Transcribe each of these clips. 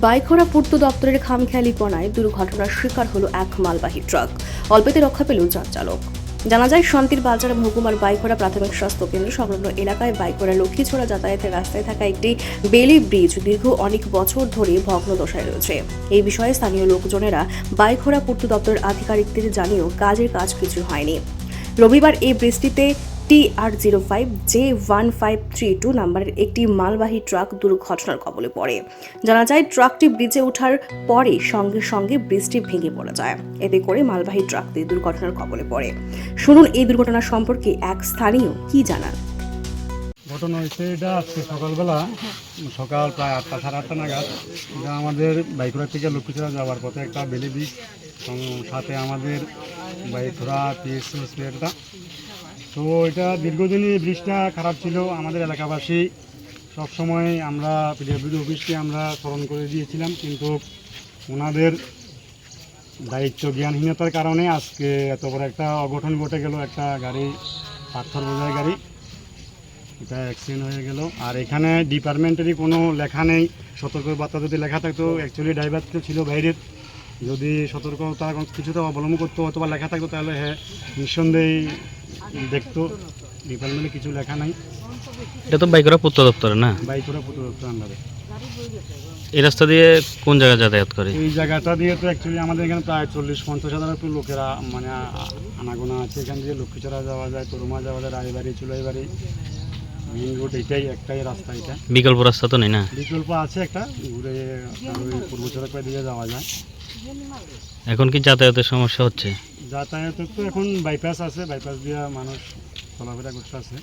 বাইখরা পূর্ত দপ্তরের খামখেয়ালিপনায় দুর্ঘটনার শিকার হলো এক মালবাহী ট্রাক। অল্পেতে রক্ষা পেল যার চালক। জানা যায়, শান্তির বাজার মহকুমার বাইখরা প্রাথমিক স্বাস্থ্য কেন্দ্র সংলগ্ন এলাকায় বাইখরা লক্ষ্মীছড়া যাতায়াতের রাস্তায় থাকা একটি বেলি ব্রিজ দীর্ঘ অনেক বছর ধরে ভগ্ন দশায় রয়েছে। এই বিষয়ে স্থানীয় লোকজনেরা বাইখরা পূর্ত দপ্তরের আধিকারিকদের জানিয়েও কাজের কাজ কিছু হয়নি। রবিবার এই বৃষ্টিতে T R zero five J one five three two নাম্বারের একটি মালবাহী ট্রাক দুর্ঘটনার কবলে পড়ে। জানা যায়, ট্রাকটি ব্রিজে ওঠার পরে সঙ্গে সঙ্গে ব্রিজটি ভেঙে পড়ে যায়। এতে করে মালবাহী ট্রাকটি দুর্ঘটনার কবলে পড়ে। শুনুন, এই দুর্ঘটনা সম্পর্কে এক স্থানীয় কি জানান? ঘটনা হয়েছে, এটা আজকে সকালবেলা, সকাল প্রায় আটটা, সাড়ে আটটা নাগাদ। এটা আমাদের বাইকুড়া থেকে লক্ষ্মীছড়া যাওয়ার পথে একটা বেলি বীজ সাথে আমাদের বাইকুড়া পিএসসি হসপিটালটা তো এটা দীর্ঘদিনই ব্রিজটা খারাপ ছিল আমাদের এলাকাবাসী। সবসময় আমরা পিডব্লিউডি অফিসকে আমরা স্মরণ করে দিয়েছিলাম, কিন্তু ওনাদের দায়িত্ব জ্ঞানহীনতার কারণে আজকে এত বড় একটা অঘটন ঘটে গেল, একটা গাড়ি, পাথর বোঝায় গাড়ি। এটা অ্যাক্সিডেন্ট হয়ে গেল। আর এখানে ডিপার্টমেন্টেরই কোনো লেখা নেই। সতর্কবার্তা যদি লেখা থাকতো অ্যাকচুয়ালি ড্রাইভার তো ছিল বাইরের। যদি সতর্কতা কিছুটা অবলম্বন করতো অথবা লেখা থাকতো, তাহলে হ্যাঁ নিঃসন্দেহে দেখতো ডিপার্টমেন্টে কিছু লেখা নাই। এটা তো বাইকরা পূর্ত দপ্তরে না? বাইক করে পুরো আন্ডারে। এই রাস্তা দিয়ে কোন জায়গায় যাতায়াত করে? এই জায়গাটা দিয়ে তো অ্যাকচুয়ালি আমাদের এখানে প্রায় চল্লিশ পঞ্চাশ হাজার একটু লোকেরা মানে আনাগোনা আছে এখান দিয়ে। লক্ষ্মীছড়া যাওয়া যায় তরুমা যাওয়া যায় রায়বাড়ি চুলাইবাড়ি। মেইন রোড এটাই একটাই রাস্তা এটা। বিকল্প রাস্তা তো নেই না? বিকল্প আছে একটা ঘুরে পূর্ব চড়ক দিকে যাওয়া যায়। এখন কি যাতায়াতের সমস্যা হচ্ছে? যাতায়াতের তো এখন বাইপাস আছে বাইপাস দিয়ে মানুষ চলাফেরা করতে আছে।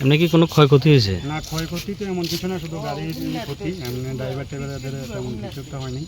এমনি কি কোনো ক্ষয়ক্ষতি হয়েছে? না ক্ষয়ক্ষতি তো এমন কিছু না শুধু গাড়ির ক্ষতি এমনি ড্রাইভার টাইভারদের তেমন কিছু একটা হয়নি